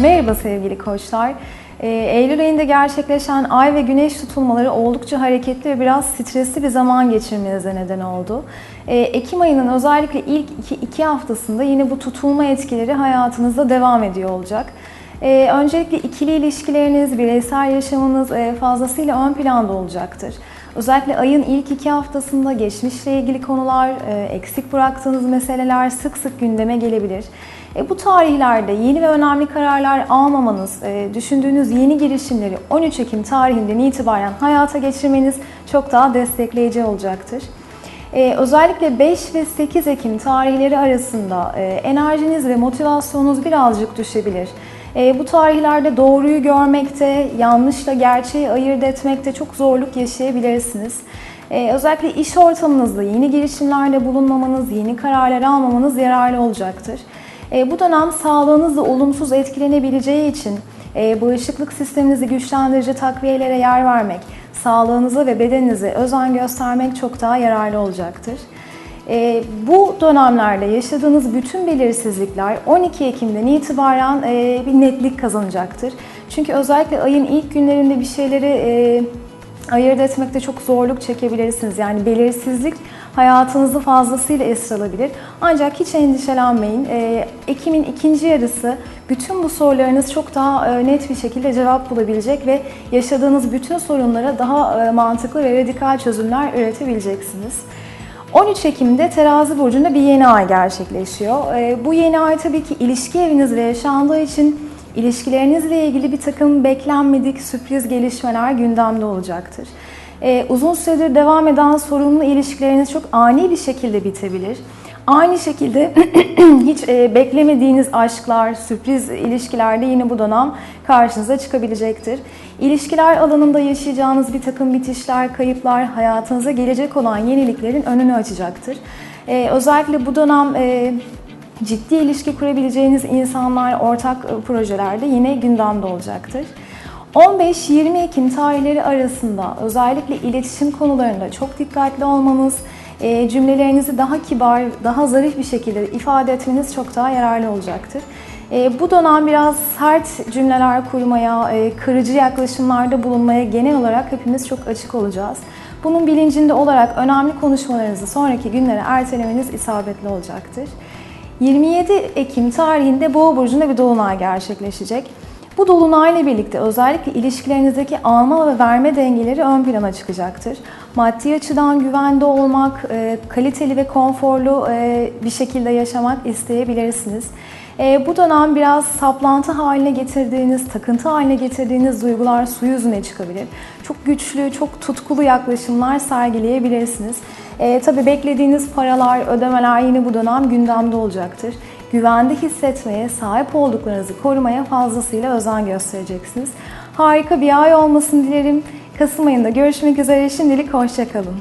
Merhaba sevgili koçlar. Ee, Eylül ayında gerçekleşen ay ve güneş tutulmaları oldukça hareketli ve biraz stresli bir zaman geçirmenize neden oldu. Ee, Ekim ayının özellikle ilk iki, iki haftasında yine bu tutulma etkileri hayatınızda devam ediyor olacak. Ee, öncelikle ikili ilişkileriniz, bireysel yaşamınız e, fazlasıyla ön planda olacaktır. Özellikle ayın ilk iki haftasında geçmişle ilgili konular, e, eksik bıraktığınız meseleler sık sık gündeme gelebilir. E, bu tarihlerde yeni ve önemli kararlar almamanız, e, düşündüğünüz yeni girişimleri 13 Ekim tarihinden itibaren hayata geçirmeniz çok daha destekleyici olacaktır. Ee, özellikle 5 ve 8 Ekim tarihleri arasında e, enerjiniz ve motivasyonunuz birazcık düşebilir. E, bu tarihlerde doğruyu görmekte, yanlışla gerçeği ayırt etmekte çok zorluk yaşayabilirsiniz. E, özellikle iş ortamınızda yeni girişimlerde bulunmamanız, yeni kararlar almamanız yararlı olacaktır. E, bu dönem sağlığınızla olumsuz etkilenebileceği için e, bağışıklık sisteminizi güçlendirici takviyelere yer vermek, sağlığınıza ve bedeninize özen göstermek çok daha yararlı olacaktır. E, bu dönemlerde yaşadığınız bütün belirsizlikler 12 Ekim'den itibaren e, bir netlik kazanacaktır. Çünkü özellikle ayın ilk günlerinde bir şeyleri e, ayırt etmekte çok zorluk çekebilirsiniz. Yani belirsizlik hayatınızı fazlasıyla esir alabilir. Ancak hiç endişelenmeyin. Ee, Ekim'in ikinci yarısı bütün bu sorularınız çok daha e, net bir şekilde cevap bulabilecek ve yaşadığınız bütün sorunlara daha e, mantıklı ve radikal çözümler üretebileceksiniz. 13 Ekim'de Terazi Burcu'nda bir yeni ay gerçekleşiyor. Ee, bu yeni ay tabii ki ilişki evinizde yaşandığı için ilişkilerinizle ilgili bir takım beklenmedik sürpriz gelişmeler gündemde olacaktır. Ee, uzun süredir devam eden sorunlu ilişkileriniz çok ani bir şekilde bitebilir. Aynı şekilde hiç e, beklemediğiniz aşklar, sürpriz ilişkilerde yine bu dönem karşınıza çıkabilecektir. İlişkiler alanında yaşayacağınız bir takım bitişler, kayıplar hayatınıza gelecek olan yeniliklerin önünü açacaktır. Ee, özellikle bu dönem e, ciddi ilişki kurabileceğiniz insanlar ortak e, projelerde yine gündemde olacaktır. 15-20 Ekim tarihleri arasında özellikle iletişim konularında çok dikkatli olmanız, cümlelerinizi daha kibar, daha zarif bir şekilde ifade etmeniz çok daha yararlı olacaktır. Bu dönem biraz sert cümleler kurmaya, kırıcı yaklaşımlarda bulunmaya genel olarak hepimiz çok açık olacağız. Bunun bilincinde olarak önemli konuşmalarınızı sonraki günlere ertelemeniz isabetli olacaktır. 27 Ekim tarihinde Boğa burcunda bir dolunay gerçekleşecek. Bu dolunayla birlikte özellikle ilişkilerinizdeki alma ve verme dengeleri ön plana çıkacaktır. Maddi açıdan güvende olmak, e, kaliteli ve konforlu e, bir şekilde yaşamak isteyebilirsiniz. E, bu dönem biraz saplantı haline getirdiğiniz, takıntı haline getirdiğiniz duygular su yüzüne çıkabilir. Çok güçlü, çok tutkulu yaklaşımlar sergileyebilirsiniz. E, tabii beklediğiniz paralar, ödemeler yine bu dönem gündemde olacaktır. Güvende hissetmeye, sahip olduklarınızı korumaya fazlasıyla özen göstereceksiniz. Harika bir ay olmasını dilerim. Kasım ayında görüşmek üzere. Şimdilik hoşçakalın.